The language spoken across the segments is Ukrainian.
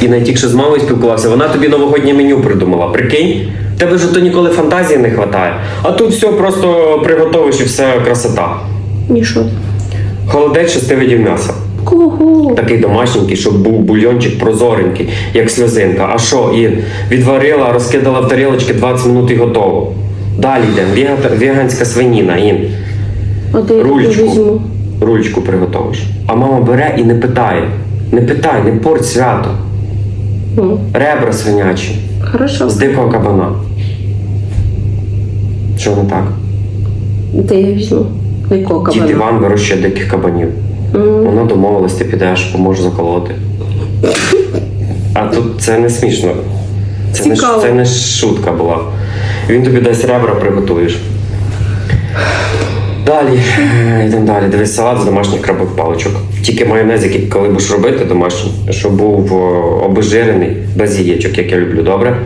І навіть якщо з мамою спілкувався, вона тобі новогоднє меню придумала. Прикинь? Тебе ж то ніколи фантазії не вистачає. А тут все просто приготовиш і все красота. І що? Холодець шести видів м'яса. Кого? Такий домашненький, щоб був бульйончик прозоренький, як сльозинка. А що, і відварила, розкидала в тарілочки 20 минут і готово. Далі йдемо. Вега- Веганська свиніна, Ін. Рульчку. Рульчку приготовиш. А мама бере і не питає. Не питай, не порть свято. Ну, Ребра свинячі хорошо. з дикого кабана. Що не так? Де я візьму? Якого Дід? Іван вирощує диких кабанів. М, Вона домовилась, ти підеш, поможеш заколоти. А тут це не смішно. Це не, це не шутка була. Він тобі дасть ребра, приготуєш. Далі, е, йдемо далі. Дивись, салат з домашніх крабових паличок. Тільки майонез, який коли будеш робити домашній, щоб був о, обезжирений, без яєчок, як я люблю, добре?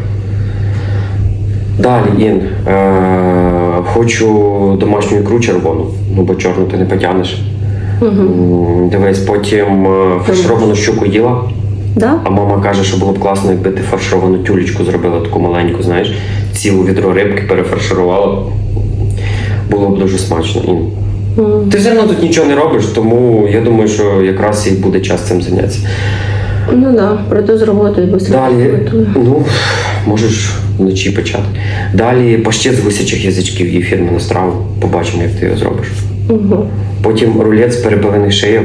Далі, Ін, е, хочу домашню ікру червону, ну бо чорну ти не потягнеш. М, Дивись, потім е, фаршировану щуку їла. Да? А мама каже, що було б класно, якби ти фаршировану тюлечку зробила таку маленьку, знаєш, цілу відро рибки перефарширувала. Було б дуже смачно. Ін. М, Ти все одно тут нічого не робиш, тому я думаю, що якраз і буде час цим зайнятися. Ну да, прийду з і швидко Далі, ну, можеш вночі почати. Далі паштет з гусячих язичків, її фірменну страву. Побачимо, як ти його зробиш. Угу. Потім рулет з перепилених шийок.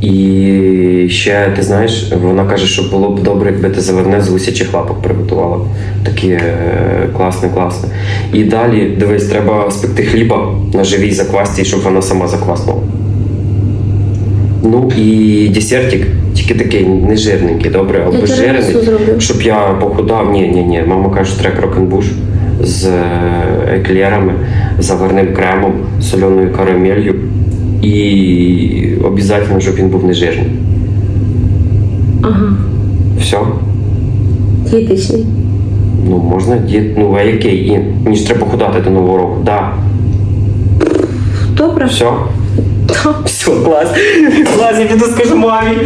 І ще, ти знаєш, вона каже, що було б добре, якби ти заверне з гусячих лапок приготувала. Таке е, класне, класне. І далі, дивись, треба спекти хліба на живій заквасті, щоб вона сама закваснула. Ну і десертик, тільки такий нежирненький, добре, обезжирений, зроблю. щоб я похудав. Ні, ні, ні. Мама каже, що треба крокенбуш з е, еклерами, заварним кремом, соленою карамелью. І обов'язково, щоб він був нежирний. Ага. Все? Дієтичний. Ну, можна діти. Ну, а який? І мені ж треба ходати до нового року. Да. Добре. Все? Все, клас. Клас, я піду скажу мамі.